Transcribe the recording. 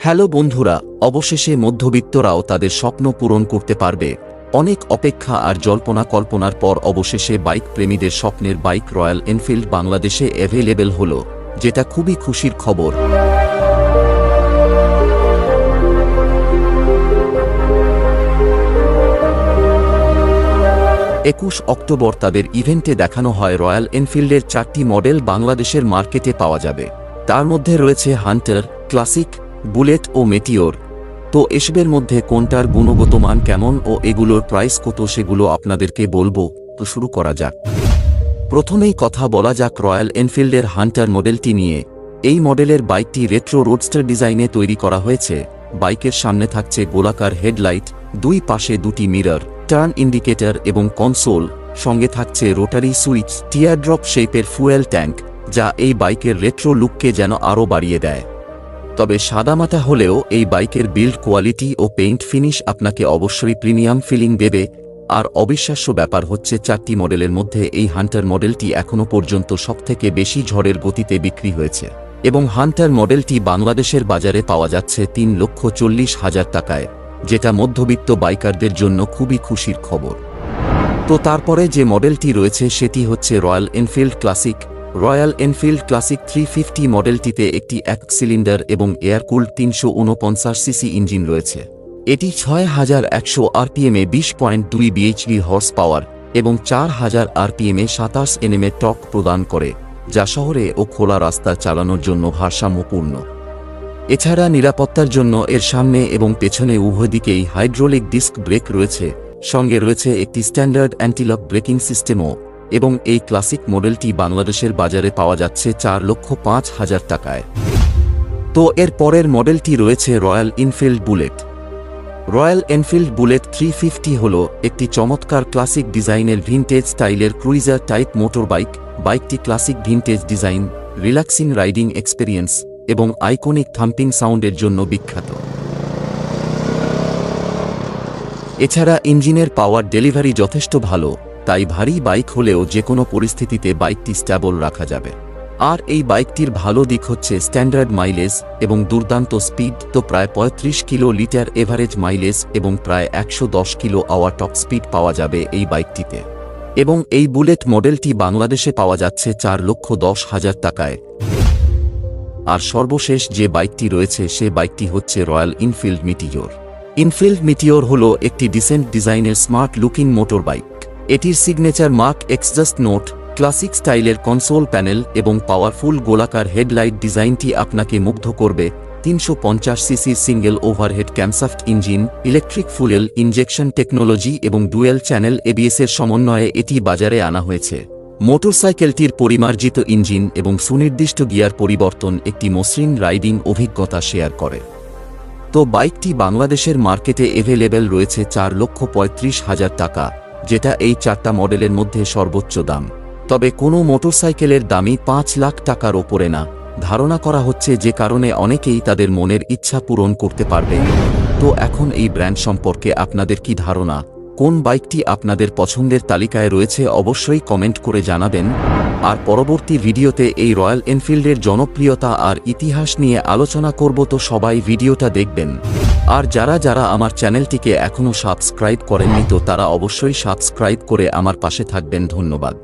Hello বন্ধুরা, অবশেষে মধ্যবিত্তরাও তাদের স্বপ্ন পূরণ করতে পারবে। অনেক অপেক্ষা আর জল্পনা কল্পনার পর অবশেষে বাইক প্রেমীদের স্বপ্নের বাইক রয়্যাল এনফিল্ড বাংলাদেশে অ্যাভেলেবেল হল, যেটা খুবই খুশির খবর। একুশ অক্টোবর তাদের ইভেন্টে দেখানো হয় রয়্যাল এনফিল্ডের চারটি মডেল বাংলাদেশের মার্কেটে পাওয়া যাবে। তার মধ্যে রয়েছে হান্টার, ক্লাসিক বুলেট ও মেটিওর। তো এসবের মধ্যে কোনটার গুণগত মান কেমন ও এগুলোর প্রাইস কত সেগুলো আপনাদেরকে বলব। তো শুরু করা যাক। প্রথমেই কথা বলা যাক রয়্যাল এনফিল্ডের হান্টার মডেলটি নিয়ে। এই মডেলের বাইকটি রেট্রো রোডস্টার ডিজাইনে তৈরি করা হয়েছে। বাইকের সামনে থাকছে গোলাকার হেডলাইট, দুই পাশে দুটি মিরর, টার্ন ইন্ডিকেটর এবং কনসোল। সঙ্গে থাকছে রোটারি সুইচ, টিয়ারড্রপ শেপের ফুয়েল ট্যাঙ্ক, যা এই বাইকের রেট্রো লুককে যেন আরও বাড়িয়ে দেয়। তবে সাদামাটা হলেও এই বাইকের বিল্ড কোয়ালিটি ও পেইন্ট ফিনিশ আপনাকে অবশ্যই প্রিমিয়াম ফিলিং দেবে। আর অবিশ্বাস্য ব্যাপার হচ্ছে চারটি মডেলের মধ্যে এই হান্টার মডেলটি এখনও পর্যন্ত সবথেকে বেশি ঝড়ের গতিতে বিক্রি হয়েছে। এবং হান্টার মডেলটি বাংলাদেশের বাজারে পাওয়া যাচ্ছে তিন লক্ষ চল্লিশ হাজার টাকায়, যেটা মধ্যবিত্ত বাইকারদের জন্য খুবই খুশির খবর। তো তারপরে যে মডেলটি রয়েছে সেটি হচ্ছে Royal Enfield Classic Royal Enfield Classic three fifty মডেলটিতে একটি এক সিলিন্ডার এবং এয়ারকুল্ড তিনশো উনপঞ্চাশ সিসি ইঞ্জিন রয়েছে। এটি ছয় হাজার একশো আরপিএমে বিশ পয়েন্ট দুই বিএইচভি হর্স পাওয়ার এবং চার হাজার আরপিএমে সাতাশ এনএমে টক প্রদান করে, যা শহরে ও খোলা রাস্তা চালানোর জন্য ভারসাম্যপূর্ণ। এছাড়া নিরাপত্তার জন্য এর সামনে এবং পেছনে উভয় দিকেই হাইড্রোলিক ডিস্ক ব্রেক রয়েছে। সঙ্গে রয়েছে একটি স্ট্যান্ডার্ড অ্যান্টিলক ব্রেকিং সিস্টেমও। এবং এই ক্লাসিক মডেলটি বাংলাদেশের বাজারে পাওয়া যাচ্ছে চার লক্ষ পাঁচ হাজার টাকায়। তো এর পরের মডেলটি রয়েছে Royal Enfield Bullet. Royal Enfield Bullet three fifty হল একটি চমৎকার ক্লাসিক ডিজাইনের ভিনটেজ স্টাইলের ক্রুইজার টাইপ মোটর বাইক বাইকটি classic vintage design, relaxing riding experience এবং আইকনিক থাম্পিং সাউন্ডের জন্য বিখ্যাত। এছাড়া ইঞ্জিনের পাওয়ার ডেলিভারি যথেষ্ট ভালো তাই ভারী বাইক হলেও যে কোনো পরিস্থিতিতে বাইকটি স্ট্যাবল রাখা যাবে। আর এই বাইকটির ভালো দিক হচ্ছে স্ট্যান্ডার্ড মাইলেজ এবং দুর্দান্ত স্পিড, তো প্রায় পঁয়ত্রিশ কিলো লিটার এভারেজ মাইলেজ এবং প্রায় একশো দশ কিলো আওয়ার টপ স্পিড পাওয়া যাবে এই বাইকটিতে। এবং এই বুলেট মডেলটি বাংলাদেশে পাওয়া যাচ্ছে চার লক্ষ দশ হাজার টাকায়। আর সর্বশেষ যে বাইকটি রয়েছে, সে বাইকটি হচ্ছে Royal Enfield Meteor. Enfield Meteor হল একটি ডিসেন্ট ডিজাইনের স্মার্ট লুকিং মোটর বাইক এটির signature mark exhaust note classic স্টাইলের কনসোল প্যানেল এবং পাওয়ারফুল গোলাকার হেডলাইট ডিজাইনটি আপনাকে মুগ্ধ করবে। তিনশো পঞ্চাশ CC single overhead camshaft engine electric fuel injection technology এবং ডুয়েল চ্যানেল এবিএসের সমন্বয়ে এটি বাজারে আনা হয়েছে। মোটরসাইকেলটির পরিমার্জিত ইঞ্জিন এবং সুনির্দিষ্ট গিয়ার পরিবর্তন একটি মসৃণ রাইডিং অভিজ্ঞতা শেয়ার করে। তো বাইকটি বাংলাদেশের মার্কেটে এভেলেবেল রয়েছে চার লক্ষ পঁয়ত্রিশ হাজার টাকা। যেটা এই চারটা মডেলের মধ্যে সর্বোচ্চ দাম। তবে কোনো মোটরসাইকেলের দামই পাঁচ লাখ টাকার ওপরে না। ধারণা করা হচ্ছে যে কারণে অনেকেই তাদের মনের ইচ্ছা পূরণ করতে পারবে। তো এখন এই ব্র্যান্ড সম্পর্কে আপনাদের কি ধারণা? কোন বাইকটি আপনাদের পছন্দের তালিকায় রয়েছে অবশ্যই কমেন্ট করে জানাবেন। আর পরবর্তী ভিডিওতে এই রয়্যাল এনফিল্ডের জনপ্রিয়তা আর ইতিহাস নিয়ে আলোচনা করব তো সবাই ভিডিওটা দেখবেন। আর যারা যারা আমার চ্যানেলটিকে এখনও সাবস্ক্রাইব করেননি তো তারা অবশ্যই সাবস্ক্রাইব করে আমার পাশে থাকবেন। ধন্যবাদ।